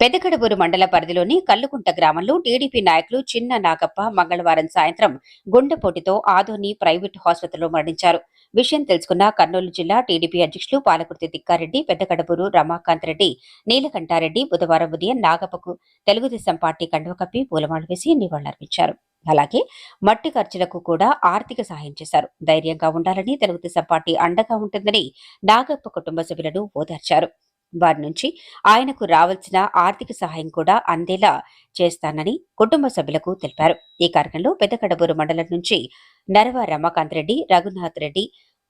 పెదకడబూరు మండల పరిధిలోని కల్లుకుంట గ్రామంలో టీడీపీ నాయకులు చిన్న నాగప్ప మంగళవారం సాయంత్రం గుండెపోటుతో ఆదోని ప్రైవేటు ఆసుపత్రిలో మరణించారు. విషయం తెలుసుకున్న కర్నూలు జిల్లా టీడీపీ అధ్యక్షులు పాలకుర్తి తిక్కారెడ్డి పెద్దకడబూరు రమాకాంత్ రెడ్డి నీలకంఠారెడ్డి బుధవారం ఉదయం నాగప్పకు తెలుగుదేశం పార్టీ కండువ కప్పి పూలమాలు వేసి నివాళులర్పించారు అలాగే మట్టి ఖర్చులకు కూడా ఆర్థిక సహాయం చేశారు. ధైర్యంగా ఉండాలని తెలుగుదేశం పార్టీ అండగా ఉంటుందని నాగప్ప కుటుంబ సభ్యులను ఓదార్చారు. వారి నుంచి ఆయనకు రావాల్సిన ఆర్థిక సహాయం కూడా అందేలా చేస్తానని కుటుంబ సభ్యులకు తెలిపారు. ఈ కార్యక్రమంలో పెద్దకడబూరు మండలం నుంచి నరవ రమాకాంత్ రెడ్డి రఘునాథ్ రెడ్డి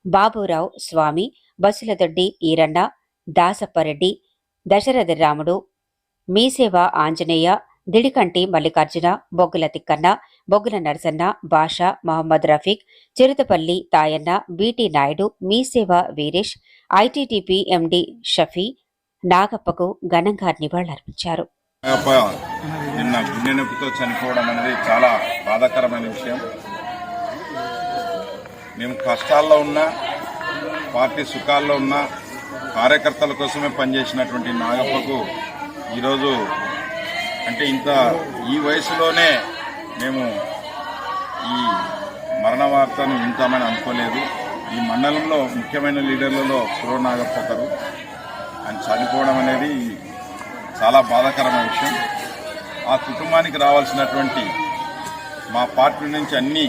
బాబురావు స్వామి బసులదొడ్డి ఈరన్న దాసప్పరెడ్డి దశరథ రాముడు MeeSeva Anjaneya దిడికంటి Mallikarjuna Boggula Tikkanna Boggula Narasanna Basha Mohammed Rafiq Chirutapalli Tayanna BT Naidu Meeseva Veeresh ITTP MD Shafi నాగప్పకు ఘనంగా నివాళులర్పించారు. నిన్న గుండె నొప్పితో చనిపోవడం అనేది చాలా బాధాకరమైన విషయం. మేము కష్టాల్లో ఉన్నా పార్టీ సుఖాల్లో ఉన్నా కార్యకర్తల కోసమే పనిచేసినటువంటి నాగప్పకు ఈరోజు అంటే ఇంత ఈ వయసులోనే మేము ఈ మరణ వార్తను వింటామని అనుకోలేదు. ఈ మండలంలో ముఖ్యమైన లీడర్లలో కురో నాగప్ప ఒకరు. ఆయన చనిపోవడం అనేది చాలా బాధాకరమైన విషయం. ఆ కుటుంబానికి రావాల్సినటువంటి మా పార్టీ నుంచి అన్ని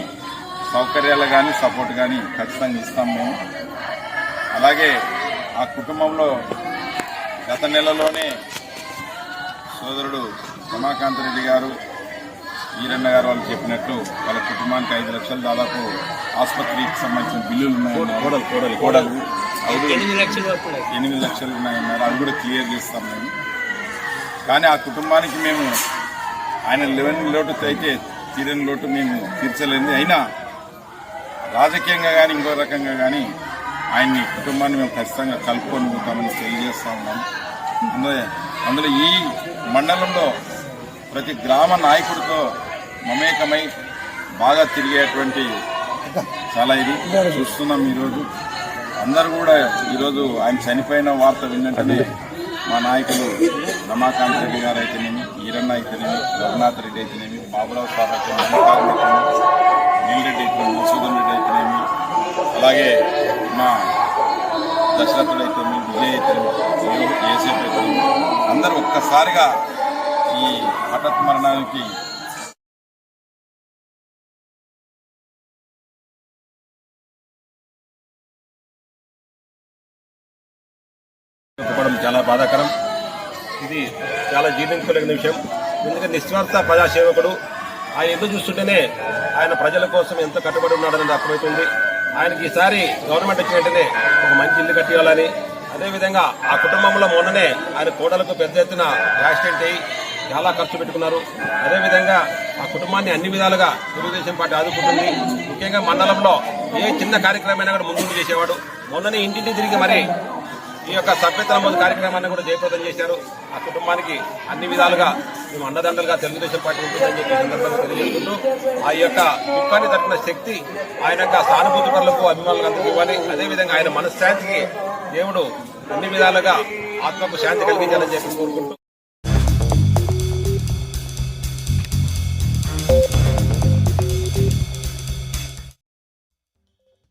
సౌకర్యాలు కానీ సపోర్ట్ కానీ ఖచ్చితంగా ఇస్తాం మేము. అలాగే ఆ కుటుంబంలో గత నెలలోనే సోదరుడు రమాకాంత్ రెడ్డి గారు ఈరన్న గారు వాళ్ళు చెప్పినట్లు వాళ్ళ కుటుంబానికి ఐదు లక్షలు దాదాపు ఆసుపత్రికి సంబంధించిన బిల్లులు ఉన్నాయి కోడలు కోడలు ఐదు ఎనిమిది లక్షల వరకు ఉన్నాయి. ఎనిమిది లక్షలు ఉన్నాయన్నారు. అవి కూడా క్లియర్ చేస్తాం మేము. కానీ ఆ కుటుంబానికి మేము ఆయన లెవెన్ లోటు అయితే తీరని లోటు మేము తీర్చలేదు అయినా రాజకీయంగా కానీ ఇంకో రకంగా కానీ ఆయన్ని కుటుంబాన్ని మేము ఖచ్చితంగా కలుపుకొని పోతామని తెలియజేస్తా ఉన్నాం. అందులో అందులో ఈ మండలంలో ప్రతి గ్రామ నాయకుడితో మమేకమై బాగా తిరిగేటువంటి చాలా ఇది. చూస్తున్నాం ఈరోజు. అందరూ కూడా ఈరోజు ఆయన చనిపోయిన వార్త విన్నట్టునే మా నాయకులు రమాకాంత్ రెడ్డి గారు అయితేనేమి ఈరన్న అయితేనేమి రఘునాథ్ రెడ్డి అయితేనేమి బాబురావు సార్ అయితేనేమి నీలరెడ్డి అయితేనేమి మసూదన్ రెడ్డి అయితేనేమి అలాగే మా దశరథుడు అయితేనేమి విజయ్ అయితేనేమి ఏసేపు అయితేనేమి అందరూ ఒక్కసారిగా ఈ హఠాత్ మరణానికి చెప్పడం చాలా బాధాకరం. ఇది చాలా జీర్ణించుకోలేని విషయం. ఎందుకంటే నిస్వార్థ ప్రజాసేవకుడు ఆయన ఎదురు చూస్తుంటేనే ఆయన ప్రజల కోసం ఎంత కట్టుబడి ఉన్నాడని అర్థమవుతుంది. ఆయనకి ఈసారి గవర్నమెంట్ వచ్చిన వెంటనే ఒక మంచి ఇల్లు కట్టియాలని అదేవిధంగా ఆ కుటుంబంలో మొన్ననే ఆయన కోడలకు పెద్ద ఎత్తున యాక్సిడెంట్ అయ్యి చాలా ఖర్చు పెట్టుకున్నారు. అదేవిధంగా ఆ కుటుంబాన్ని అన్ని విధాలుగా తెలుగుదేశం పార్టీ ఆదుకుంటుంది. ముఖ్యంగా మండలంలో ఏ చిన్న కార్యక్రమమైనా కూడా ముందుకు చేసేవాడు. మొన్ననే ఇంటింటి తిరిగి మరి ఈ యొక్క సభ్యత నమోదు కార్యక్రమాన్ని కూడా జయప్రదం చేశారు. ఆ కుటుంబానికి అన్ని విధాలుగా మేము అండదండలుగా తెలుగుదేశం పార్టీ ఉంటుందని చెప్పి సందర్భంగా తెలియజేసుకుంటూ ఆ యొక్క దుఃఖాన్ని తట్టిన శక్తి ఆయన యొక్క సానుభూతులకు అభిమానులకు అందరికీ ఇవ్వాలి. అదేవిధంగా ఆయన మనశ్శాంతికి దేవుడు అన్ని విధాలుగా ఆత్మకు శాంతి కలిగించాలని చెప్పి కోరుకుంటూ